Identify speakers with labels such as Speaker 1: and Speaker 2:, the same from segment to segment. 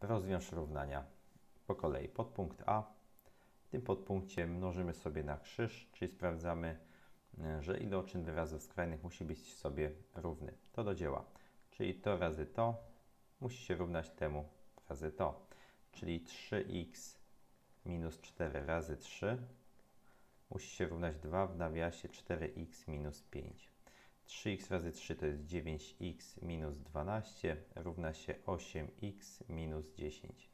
Speaker 1: Rozwiąż równania po kolei. Podpunkt A. W tym podpunkcie mnożymy sobie na krzyż, czyli sprawdzamy, e, że iloczyn wyrazów skrajnych musi być sobie równy. To do dzieła. Czyli to razy to musi się równać temu razy to. Czyli 3x minus 4 razy 3 musi się równać 2 w nawiasie 4x minus 5. 3x razy 3 to jest 9x minus 12 równa się 8x minus 10.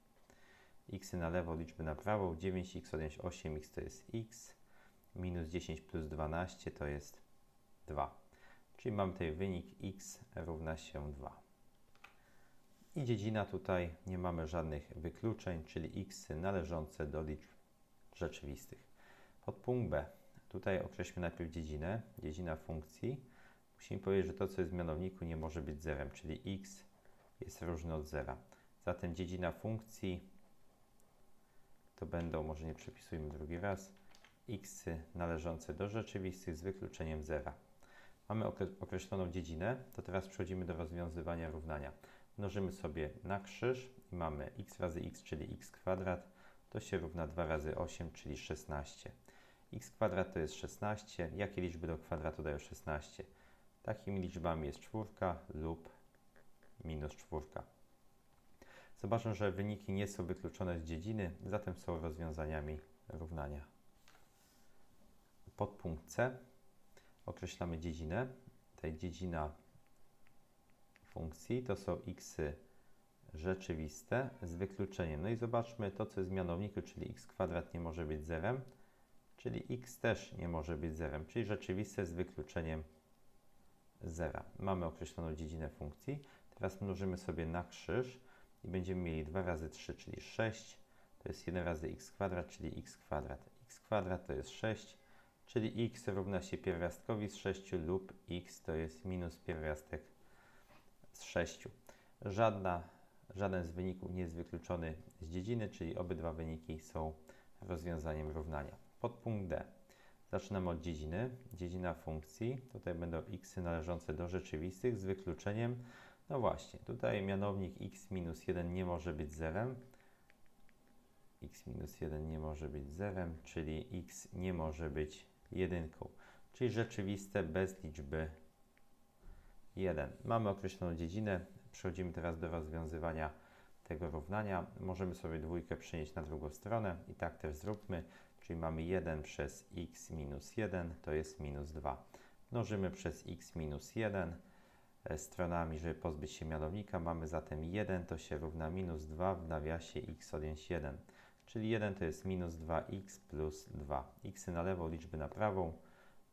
Speaker 1: x na lewo, liczby na prawo. 9x odjąć 8x to jest x. Minus 10 plus 12 to jest 2. Czyli mamy tutaj wynik x równa się 2. I dziedzina tutaj nie mamy żadnych wykluczeń, czyli x należące do liczb rzeczywistych. Podpunkt B. Tutaj określmy najpierw dziedzinę, dziedzina funkcji. Musimy powiedzieć, że to, co jest w mianowniku, nie może być zerem, czyli x jest różny od zera. Zatem dziedzina funkcji to będą, może nie przepisujmy drugi raz, x należące do rzeczywistych z wykluczeniem zera. Mamy określoną dziedzinę, to teraz przechodzimy do rozwiązywania równania. Mnożymy sobie na krzyż i mamy x razy x, czyli x kwadrat, to się równa 2 razy 8, czyli 16. x kwadrat to jest 16. Jakie liczby do kwadratu dają 16? Takimi liczbami jest czwórka lub minus czwórka. Zobaczę, że wyniki nie są wykluczone z dziedziny, zatem są rozwiązaniami równania. Podpunkt C określamy dziedzinę. Tutaj dziedzina funkcji to są x rzeczywiste z wykluczeniem. No i zobaczmy to, co jest w mianowniku, czyli x kwadrat nie może być zerem, czyli x też nie może być zerem, czyli rzeczywiste z wykluczeniem zera. Mamy określoną dziedzinę funkcji. Teraz mnożymy sobie na krzyż i będziemy mieli 2 razy 3, czyli 6. To jest 1 razy x kwadrat, czyli x kwadrat. x kwadrat to jest 6, czyli x równa się pierwiastkowi z 6 lub x to jest minus pierwiastek z 6. Żadna, żaden z wyników nie jest wykluczony z dziedziny, czyli obydwa wyniki są rozwiązaniem równania. Podpunkt D. Zaczynamy od dziedziny. Dziedzina funkcji. Tutaj będą x należące do rzeczywistych z wykluczeniem. No właśnie, tutaj mianownik x minus 1 nie może być zerem. x minus 1 nie może być zerem, czyli x nie może być jedynką. Czyli rzeczywiste bez liczby 1. Mamy określoną dziedzinę. Przechodzimy teraz do rozwiązywania tego równania. Możemy sobie dwójkę przenieść na drugą stronę i tak też zróbmy. Czyli mamy 1 przez x minus 1 to jest minus 2. Mnożymy przez x minus 1 e, stronami, żeby pozbyć się mianownika. Mamy zatem 1 to się równa minus 2 w nawiasie x odjąć 1. Czyli 1 to jest minus 2x plus 2. x na lewo, liczby na prawą.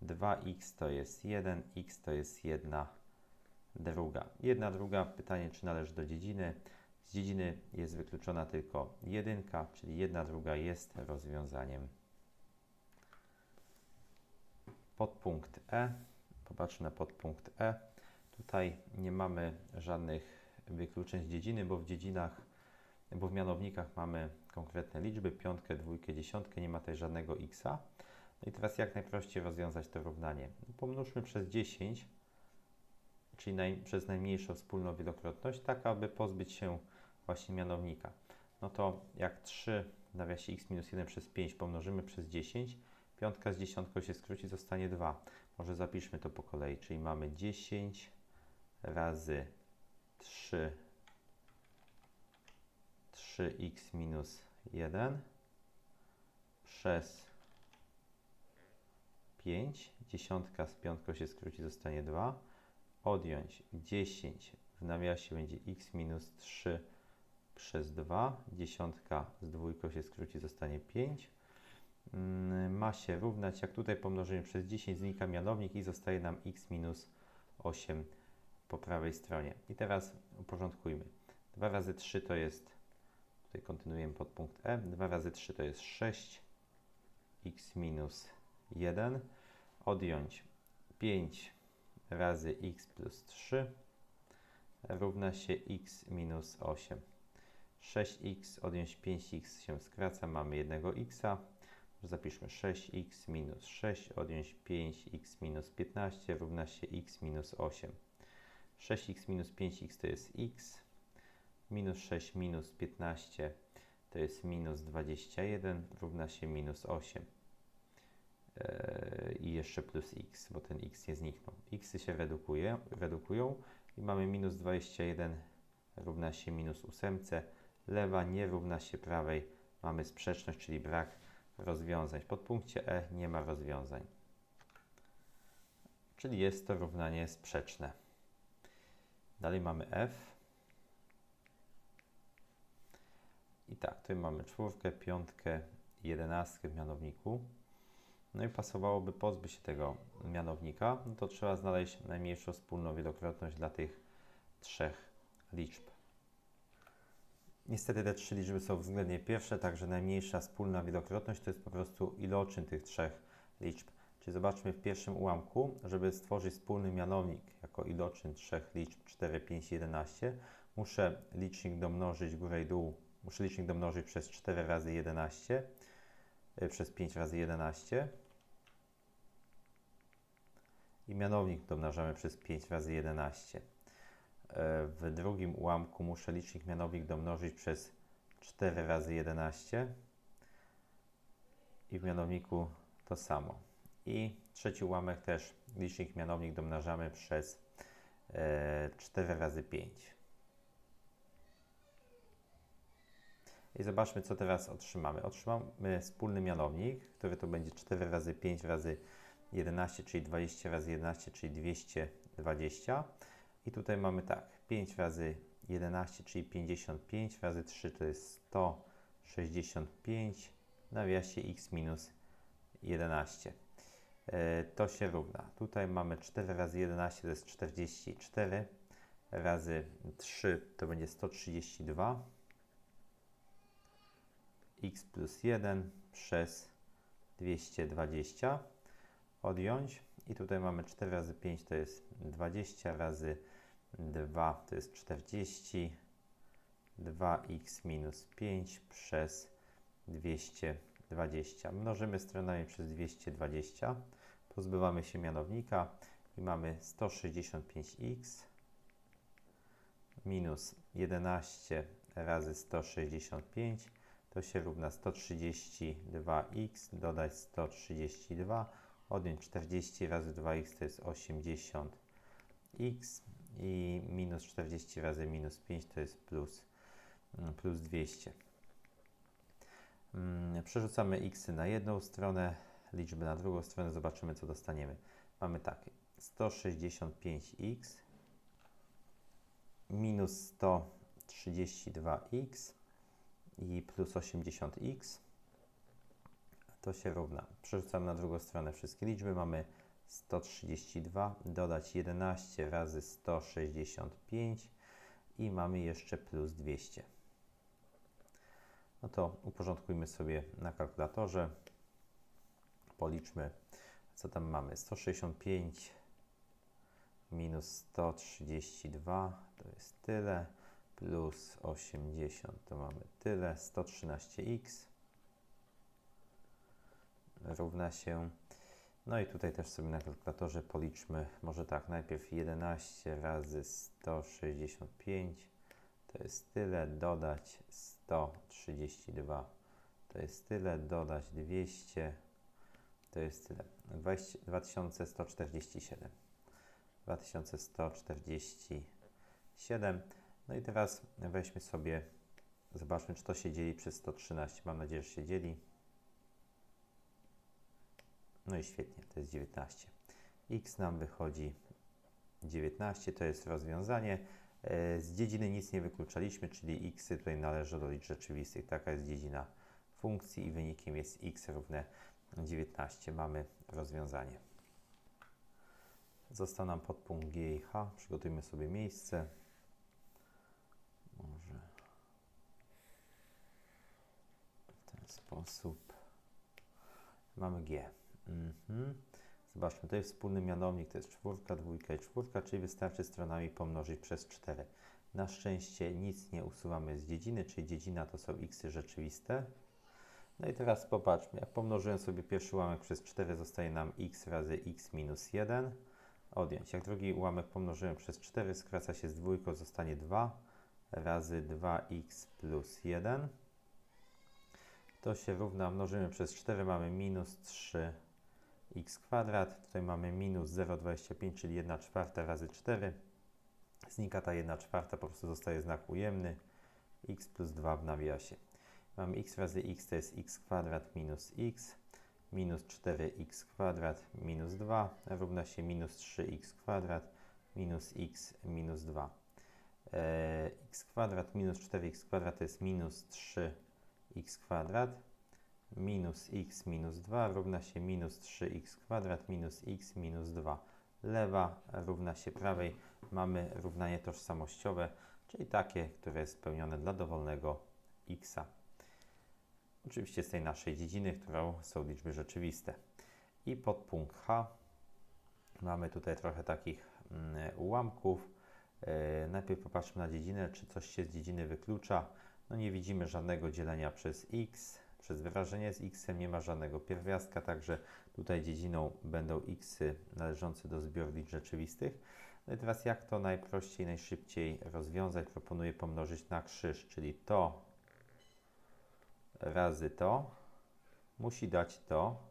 Speaker 1: 2x to jest 1, x to jest 1 druga. Jedna druga, pytanie czy należy do dziedziny. Z dziedziny jest wykluczona tylko jedynka, czyli jedna druga jest rozwiązaniem. Podpunkt E. Popatrzmy na podpunkt E. Tutaj nie mamy żadnych wykluczeń z dziedziny, bo w dziedzinach, bo w mianownikach mamy konkretne liczby, piątkę, dwójkę, dziesiątkę, nie ma tutaj żadnego x. No i teraz jak najprościej rozwiązać to równanie? Pomnóżmy przez 10 czyli naj, przez najmniejszą wspólną wielokrotność, tak aby pozbyć się właśnie mianownika. No to jak 3 w nawiasie x minus 1 przez 5 pomnożymy przez 10, piątka z dziesiątką się skróci, zostanie 2. Może zapiszmy to po kolei, czyli mamy 10 razy 3 3x minus 1 przez 5. Dziesiątka z piątką się skróci, zostanie 2 odjąć 10 w nawiasie będzie x minus 3 przez 2. Dziesiątka z dwójką się skróci, zostanie 5. Mm, ma się równać, jak tutaj pomnożymy przez 10, znika mianownik i zostaje nam x minus 8 po prawej stronie. I teraz uporządkujmy. 2 razy 3 to jest, tutaj kontynuujemy pod punkt E, 2 razy 3 to jest 6, x minus 1, odjąć 5 razy x plus 3 równa się x minus 8. 6x odjąć 5x się skraca, mamy 1x. Zapiszmy 6x minus 6 odjąć 5x minus 15 równa się x minus 8. 6x minus 5x to jest x. Minus 6 minus 15 to jest minus 21 równa się minus 8. Eee, I jeszcze plus x, bo ten x nie zniknął. x się redukuje, redukują i mamy minus 21 równa się minus 8. Lewa nie równa się prawej. Mamy sprzeczność, czyli brak rozwiązań. W podpunkcie E nie ma rozwiązań. Czyli jest to równanie sprzeczne. Dalej mamy F. I tak, tutaj mamy czwórkę, piątkę, jedenastkę w mianowniku. No i pasowałoby pozbyć się tego mianownika, no to trzeba znaleźć najmniejszą wspólną wielokrotność dla tych trzech liczb. Niestety te trzy liczby są względnie pierwsze, także najmniejsza wspólna wielokrotność to jest po prostu iloczyn tych trzech liczb. Czyli zobaczmy w pierwszym ułamku, żeby stworzyć wspólny mianownik jako iloczyn trzech liczb 4, 5, 11, muszę licznik domnożyć górę i dół, muszę licznik domnożyć przez 4 razy 11, y, przez 5 razy 11 i mianownik domnażamy przez 5 razy 11. E, w drugim ułamku muszę licznik mianownik domnożyć przez 4 razy 11 i w mianowniku to samo. I trzeci ułamek też licznik mianownik domnażamy przez e, 4 razy 5. I zobaczmy, co teraz otrzymamy. Otrzymamy wspólny mianownik, który to będzie 4 razy 5 razy 11, czyli 20 razy 11, czyli 220. I tutaj mamy tak, 5 razy 11, czyli 55 razy 3 to jest 165, nawiasie x minus 11. E, to się równa. Tutaj mamy 4 razy 11 to jest 44, razy 3 to będzie 132, x plus 1 przez 220 odjąć i tutaj mamy 4 razy 5 to jest 20 razy 2 to jest 40 2x minus 5 przez 220 mnożymy stronami przez 220 pozbywamy się mianownika i mamy 165x minus 11 razy 165 to się równa 132x dodać 132 odjąć 40 razy 2x to jest 80x i minus 40 razy minus 5 to jest plus, mm, plus 200. Mm, przerzucamy x na jedną stronę, liczby na drugą stronę, zobaczymy co dostaniemy. Mamy tak, 165x minus 132x i plus 80x to się równa. Przerzucamy na drugą stronę wszystkie liczby. Mamy 132, dodać 11 razy 165 i mamy jeszcze plus 200. No to uporządkujmy sobie na kalkulatorze. Policzmy, co tam mamy. 165 minus 132 to jest tyle, plus 80 to mamy tyle, 113x równa się. No i tutaj też sobie na kalkulatorze policzmy, może tak, najpierw 11 razy 165 to jest tyle, dodać 132 to jest tyle, dodać 200 to jest tyle, 20, 2147. 2147. No i teraz weźmy sobie, zobaczmy, czy to się dzieli przez 113. Mam nadzieję, że się dzieli. No i świetnie, to jest 19. X nam wychodzi 19, to jest rozwiązanie. E, z dziedziny nic nie wykluczaliśmy, czyli x tutaj należy do liczb rzeczywistych. Taka jest dziedzina funkcji i wynikiem jest x równe 19. Mamy rozwiązanie. Został nam podpunkt G i H. Przygotujmy sobie miejsce. Może w ten sposób. Mamy G. Mhm. Zobaczmy, tutaj wspólny mianownik to jest czwórka, dwójka i czwórka, czyli wystarczy stronami pomnożyć przez 4. Na szczęście nic nie usuwamy z dziedziny, czyli dziedzina to są x rzeczywiste. No i teraz popatrzmy, jak pomnożyłem sobie pierwszy ułamek przez 4, zostaje nam x razy x minus 1. Odjąć. Jak drugi ułamek pomnożyłem przez 4, skraca się z dwójką, zostanie 2 razy 2x plus 1. To się równa, mnożymy przez 4, mamy minus 3x kwadrat. Tutaj mamy minus 0,25, czyli 1 czwarta razy 4. Znika ta 1 czwarta, po prostu zostaje znak ujemny. x plus 2 w nawiasie. Mamy x razy x to jest x kwadrat minus x. Minus 4x kwadrat minus 2 równa się minus 3x kwadrat minus x minus 2. E, x kwadrat minus 4x kwadrat to jest minus 3x kwadrat minus x minus 2 równa się minus 3x kwadrat minus x minus 2. Lewa równa się prawej. Mamy równanie tożsamościowe, czyli takie, które jest spełnione dla dowolnego x. Oczywiście z tej naszej dziedziny, którą są liczby rzeczywiste. I podpunkt H mamy tutaj trochę takich mm, ułamków. E, najpierw popatrzmy na dziedzinę, czy coś się z dziedziny wyklucza. No nie widzimy żadnego dzielenia przez x, przez wyrażenie z x, nie ma żadnego pierwiastka, także tutaj dziedziną będą x należące do zbioru liczb rzeczywistych. No i teraz jak to najprościej, najszybciej rozwiązać? Proponuję pomnożyć na krzyż, czyli to razy to musi dać to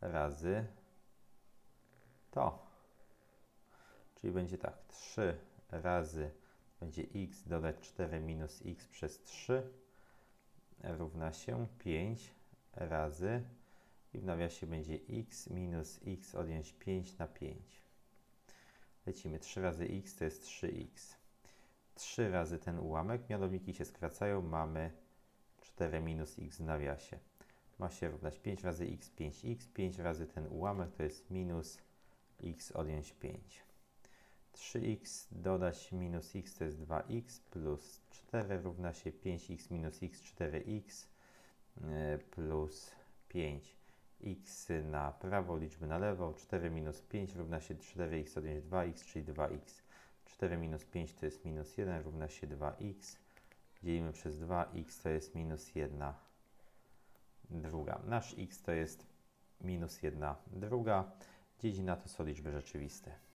Speaker 1: razy to. Czyli będzie tak, 3 razy będzie x dodać 4 minus x przez 3 równa się 5 razy i w nawiasie będzie x minus x odjąć 5 na 5. Lecimy 3 razy x to jest 3x. 3 razy ten ułamek, mianowniki się skracają, mamy 4 minus x w nawiasie. Ma się równać 5 razy x, 5x, 5 razy ten ułamek to jest minus x odjąć 5. 3x dodać minus x to jest 2x plus 4 równa się 5x minus x 4x e, plus 5 x na prawo, liczby na lewo, 4 minus 5 równa się 4x odjąć 2x, czyli 2x. 4 minus 5 to jest minus 1 równa się 2x. Dzielimy przez 2x to jest minus 1 druga. Nasz x to jest minus 1 druga. Dziedzina to są liczby rzeczywiste.